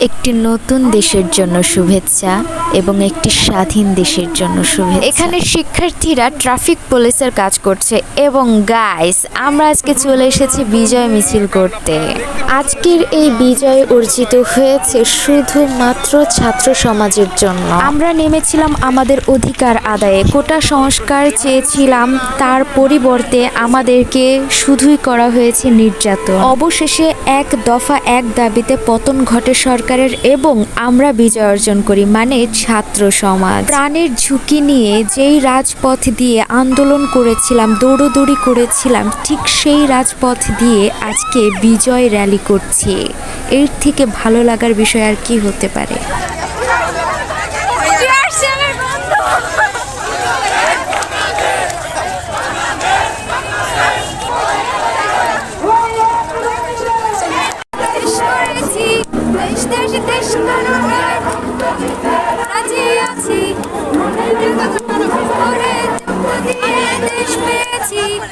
একটি নতুন দেশের জন্য শুভেচ্ছা এবং একটি স্বাধীন দেশের জন্য শুভেচ্ছা। এখানে শিক্ষার্থীরা ট্রাফিক পুলিশের কাজ করছে এবং গাইস আমরা আজকে চলে এসেছি বিজয় মিছিল করতে। আজকের এই বিজয় অর্জিত হয়েছে শুধুমাত্র ছাত্র সমাজের জন্য। আমরা নেমেছিলাম আমাদের অধিকার আদায়ে। কোটা সংস্কার চেয়েছিলাম, তার পরিবর্তে আমাদেরকে শুধুই করা হয়েছে নির্যাতন। অবশেষে এক দফা এক দাবিতে পতন ঘটে সরকারের এবং আমরা বিজয় অর্জন করি মানে ছাত্র সমাজ। প্রাণের ঝুঁকি নিয়ে যেই রাজপথ দিয়ে আন্দোলন করেছিলাম, দৌড়দৌড়ি করেছিলাম, ঠিক সেই রাজপথ দিয়ে আজকে বিজয় র্যালি করছি। এর থেকে ভালো লাগার বিষয় আর কি হতে পারে?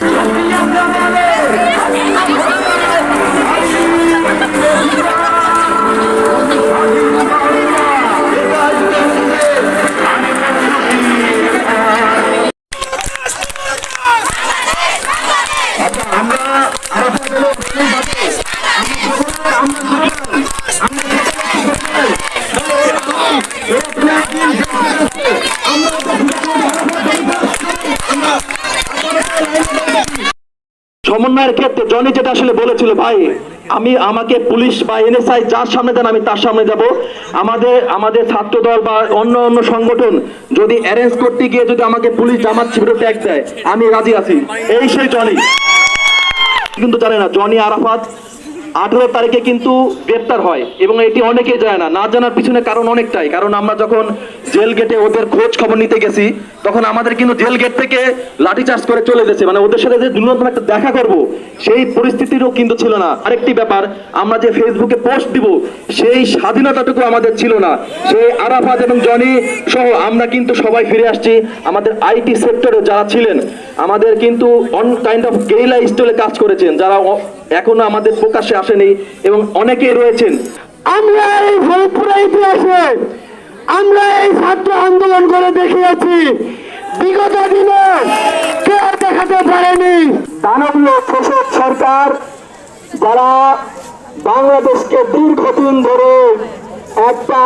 Thank you. সমন্বয়ের ক্ষেত্রে জনি যেটা আসলে বলেছিল, ভাই, আমি আমাকে পুলিশ বা এনএসআই যার সামনে দেন, আমি তার সামনে যাব। আমাদের আমাদের ছাত্র দল বা অন্য অন্য সংগঠন যদি অ্যারেঞ্জ করতে গিয়ে যদি আমাকে পুলিশ জামাত শিবিরে ট্যাগ দেয়, আমি রাজি আছি। এই সেই জনি। কিন্তু জানে না, জনি আরাফাত আঠেরো তারিখে কিন্তু গ্রেপ্তার হয় এবং এটি অনেকেই জানে না। না জানার পিছনে কারণ অনেকটাই। কারণ আমরা যখন জেল গেটে ওদের খোঁজ খবর নিতে গেছি, তখন আমাদের কিন্তু জেল গেট থেকে লাঠি লাঠিচার্জ করে চলে গেছে। মানে ওদের সাথে যে ন্যূনতম একটা দেখা করব, সেই পরিস্থিতিরও কিন্তু ছিল না। আরেকটি ব্যাপার, আমরা যে ফেসবুকে পোস্ট দিব, সেই স্বাধীনতাটুকু আমাদের ছিল না। সেই আরাফাত এবং জনি সহ আমরা কিন্তু সবাই ফিরে আসছি। আমাদের আইটি সেক্টরে যারা ছিলেন, আমাদের কিন্তু অন কাইন্ড অফ গেইলা স্টলে কাজ করেছেন, যারা এখনও আমাদের প্রকাশ্যে আসেনি এবং অনেকেই রয়েছেন। আমরা এই ফরিদপুরের ইতিহাসে আমরা এই ছাত্র আন্দোলন করে দেখিয়েছি। বিগত দিনে কেউ দেখাতে পারেনি। দানবীয় সরকার যারা বাংলাদেশকে দীর্ঘদিন ধরে একটা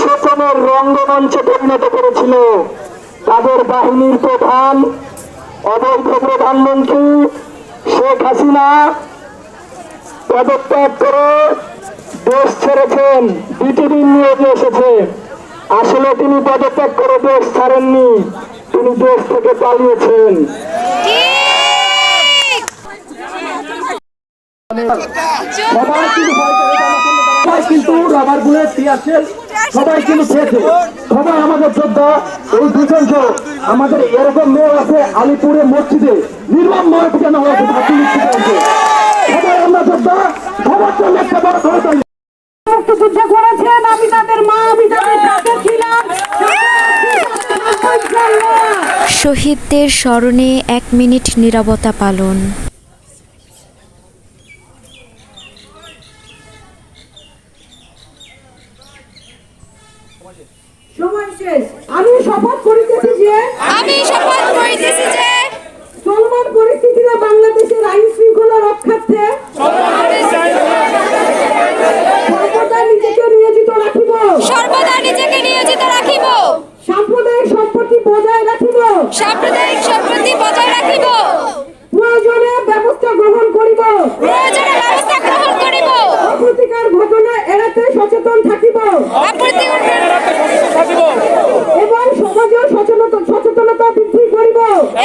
শোষণের রঙ্গমঞ্চে পরিণত করেছিল, তাদের বাহিনীর প্রধান, অবৈধ প্রধানমন্ত্রী শেখ হাসিনা পদত্যাগ করে দেশ ছেড়েছেন, বিটিভি নিয়ে এসেছে। আসলে তিনি পদত্যাগ করে দেশ ছাড়েননি। তিনি দেশ থেকে পালিয়েছেন। সবাই কিন্তু আমাদের যোদ্ধা আমাদের এরকম মেয়ে আছে মসজিদে, নির্মম ময় পিটানো হয়েছে যোদ্ধা করতালি যুদ্ধ করেছেন, আমি তাদের মা, আমি তাদের ছিলাম। শহীদদের স্মরণে এক মিনিট নিরবতা পালন। সচেতন থাকিব। এবং সমাজে সচেতনতা সচেতনতা বৃদ্ধি করিব।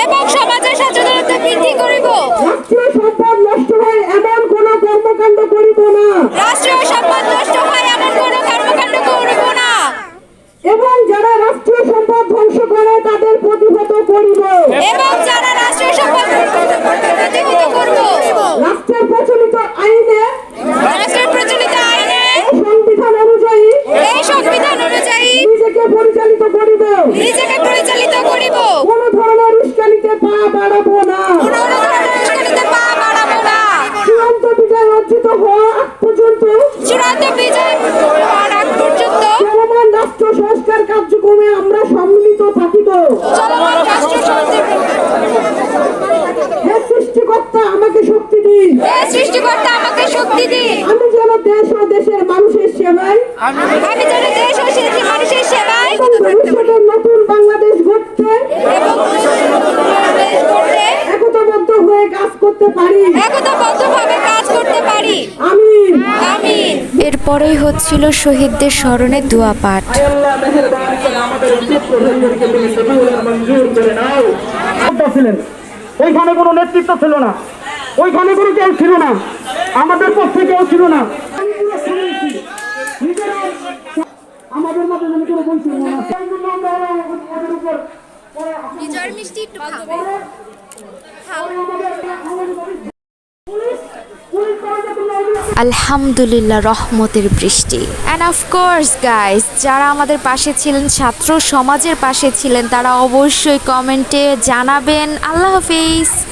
এবং সমাজে সচেতনতা বৃদ্ধি করিব। রাষ্ট্রীয় সম্পদ নষ্ট হয় এমন কোনো কর্মকাণ্ড করিব না। রাষ্ট্রীয় সম্পদ নষ্ট হয় এমন কোনো কর্মকাণ্ড করিব না। এবং যারা রাষ্ট্রীয় সম্পদ ধ্বংস করে তাদের প্রতিহত করিব। এবং নিজেকে পরিচালিত করিব। কোন ধরনের উস্কানিতে পা বাড়াবো না। কোন ধরনের উস্কানিতে পা বাড়াবো না। চূড়ান্ত বিজয় অর্জিত হওয়া পর্যন্ত। চূড়ান্ত বিজয় চলমান রাষ্ট্র সংস্কার কার্যক্রমে আমরা সম্মিলিত থাকিব। চলমান রাষ্ট্র সংস্কার সৃষ্টিকর্তা আমাকে শক্তি দিন। সৃষ্টিকর্তা আমাকে শক্তি দিন। আমি যেন দেশ ও দেশের মানুষের সেবায় আমি যেন দেশ করতে পারি। একতাবদ্ধভাবে কাজ করতে পারি। আমি আমিন। এরপরেই হচ্ছিল শহীদদের স্মরণে দোয়া পাঠ। ছিলেন। ওইখানে কোনো নেতৃত্ব ছিল না। ওইখানে কোনো কেউ ছিল না। আমাদের পক্ষে কেউ ছিল না। আমাদের মধ্যে যেন কোনো বৈষম্য না মিষ্টি একটু আলহামদুলিল্লাহ, রহমতের বৃষ্টি। অ্যান্ড অফকোর্স গাইস যারা আমাদের পাশে ছিলেন, ছাত্র সমাজের পাশে ছিলেন, তারা অবশ্যই কমেন্টে জানাবেন। আল্লাহ হাফিজ।